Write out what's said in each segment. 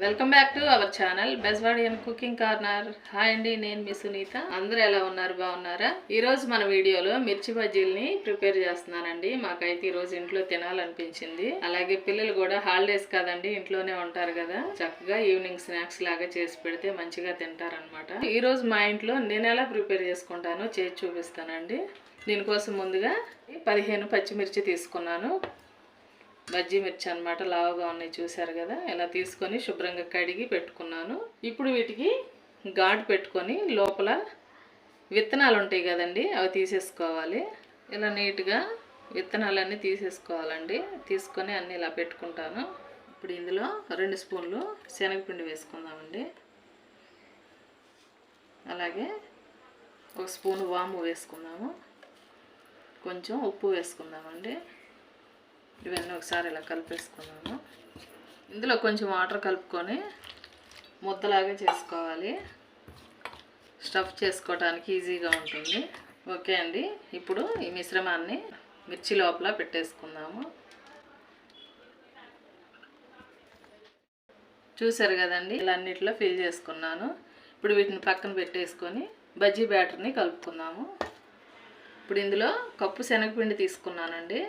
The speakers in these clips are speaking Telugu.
Welcome back to our channel బెస్వాడి and cooking corner. Hi అండి నేను మీ సునీత. అందరూ ఎలా ఉన్నారు బాగున్నారా? ఈరోజు మన వీడియోలో మిర్చి బజ్జీల్ని ప్రిపేర్ చేస్తున్నానండి. మాకైతే ఈరోజు ఇంట్లో తినాలనిపించింది. అలాగే పిల్లలు కూడా హాలిడేస్ కాదండి ఇంట్లోనే ఉంటారు కదా. చక్కగా ఈవినింగ్ స్నాక్స్ లాగా చేసి పెడితే మంచిగా తింటారనమాట ఈరోజు మా ఇంట్లో నేను ఎలా ప్రిపేర్ చేసుకుంటానో చేసి చూపిస్తానండి. దీనికోసం ముందుగా పదిహేను పచ్చిమిర్చి తీసుకున్నాను. బజ్జీ మిర్చి అనమాట లావుగా ఉన్నాయి చూసారు కదా? ఇలా తీసుకొని శుభ్రంగా కడిగి పెట్టుకున్నాను. ఇప్పుడు వీటికి ఘాటు పెట్టుకొని లోపల విత్తనాలు ఉంటాయి కదండి అవి తీసేసుకోవాలి. ఇలా నీట్గా విత్తనాలన్నీ తీసేసుకోవాలండి. తీసుకొని అన్నీ ఇలా పెట్టుకుంటాను. ఇప్పుడు ఇందులో రెండు స్పూన్లు శనగపిండి వేసుకుందామండి. అలాగే ఒక స్పూన్ వాము వేసుకుందాము. కొంచెం ఉప్పు వేసుకుందామండి. ఇవన్నీ ఒకసారి ఇలా కలిపేసుకున్నాను. ఇందులో కొంచెం వాటర్ కలుపుకొని ముద్దలాగా చేసుకోవాలి. స్టఫ్ చేసుకోవడానికి ఈజీగా ఉంటుంది. ఓకే అండి. ఇప్పుడు ఈ మిశ్రమాన్ని మిర్చి లోపల పెట్టేసుకుందాము. చూసారు కదండి? ఇలా అన్నిట్లో ఫిల్ చేసుకున్నాను. ఇప్పుడు వీటిని పక్కన పెట్టేసుకొని బజ్జీ బ్యాటర్ని కలుపుకుందాము. ఇప్పుడు ఇందులో కప్పు శనగపిండి తీసుకున్నానండి.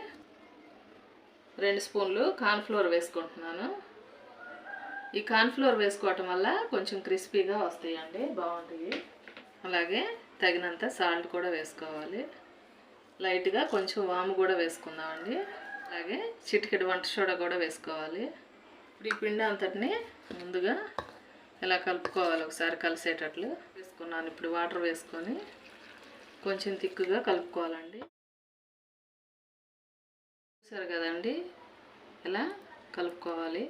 రెండు స్పూన్లు కార్న్ఫ్లోర్ వేసుకుంటున్నాను. ఈ కార్న్ఫ్లోర్ వేసుకోవటం వల్ల కొంచెం క్రిస్పీగా వస్తాయండి బాగుంటాయి. అలాగే తగినంత సాల్ట్ కూడా వేసుకోవాలి. లైట్గా కొంచెం వాము కూడా వేసుకుందామండి. అలాగే చిటికెడు వంట సోడా కూడా వేసుకోవాలి. ఇప్పుడు ఈ పిండి అంతటిని ముందుగా ఇలా కలుపుకోవాలి ఒకసారి కలిసేటట్లు. వేసుకున్నాను ఇప్పుడు వాటర్ వేసుకొని కొంచెం తిక్కుగా కలుపుకోవాలండి. చూసారు కదండి. ఇలా కలుపుకోవాలి.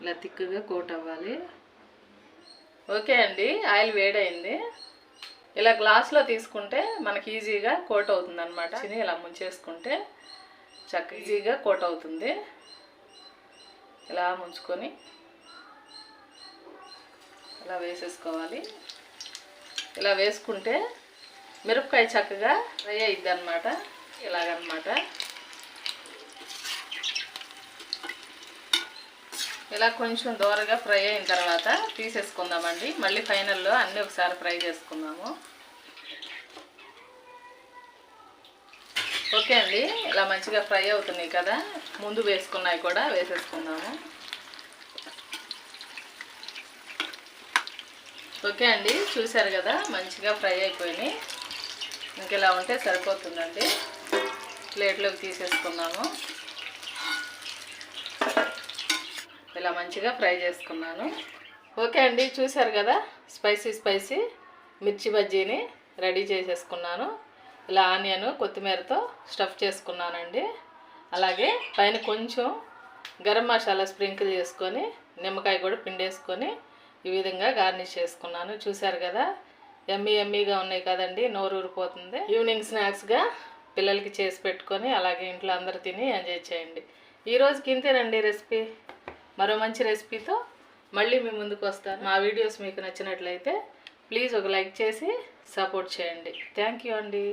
ఇలా తిక్కుగా కోట్ అవ్వాలి. ఓకే అండి. ఆయిల్ వేడైంది ఇలా గ్లాస్లో తీసుకుంటే మనకి ఈజీగా కోట్ అవుతుంది అనమాట ఇలా ముంచేసుకుంటే చక్క ఈజీగా కోట్ అవుతుంది. ఇలా ముంచుకొని ఇలా వేసేసుకోవాలి. ఇలా వేసుకుంటే మిరపకాయ చక్కగా ఫ్రై అయిద్ది అనమాట ఇలాగనమాట ఇలా కొంచెం దూరగా ఫ్రై అయిన తర్వాత తీసేసుకుందామండి. మళ్ళీ ఫైనల్లో అన్నీ ఒకసారి ఫ్రై చేసుకుందాము. ఓకే అండి. ఇలా మంచిగా ఫ్రై అవుతున్నాయి కదా. ముందు వేసుకున్నాయి కూడా వేసేసుకుందాము. ఓకే అండి. చూశారు కదా మంచిగా ఫ్రై అయిపోయినాయి. ఇంకెలా ఉంటే సరిపోతుందండి. ప్లేట్లోకి తీసేసుకున్నాము ఇలా మంచిగా ఫ్రై చేసుకున్నాను. ఓకే అండి చూశారు కదా? స్పైసీ స్పైసీ మిర్చి బజ్జీని రెడీ చేసేసుకున్నాను. ఇలా ఆనియన్ కొత్తిమీరతో స్టఫ్ చేసుకున్నానండి. అలాగే పైన కొంచెం గరం మసాలా స్ప్రింకిల్ చేసుకొని నిమ్మకాయ కూడా పిండేసుకొని ఈ విధంగా గార్నిష్ చేసుకున్నాను. చూశారు కదా? ఎమ్మీ ఎమ్మీగా ఉన్నాయి కదండి నోరు ఊరిపోతుంది. ఈవినింగ్ స్నాక్స్గా పిల్లలకి చేసి పెట్టుకొని అలాగే ఇంట్లో అందరు తిని ఎంజాయ్ చేయండి. ఈ రోజుకి ఇంతేనండి రెసిపీ. మరో మంచి రెసిపీతో మళ్ళీ మీ ముందుకు వస్తాను. మా వీడియోస్ మీకు నచ్చినట్లయితే ప్లీజ్ ఒక లైక్ చేసి సపోర్ట్ చేయండి. థ్యాంక్ యూ అండి.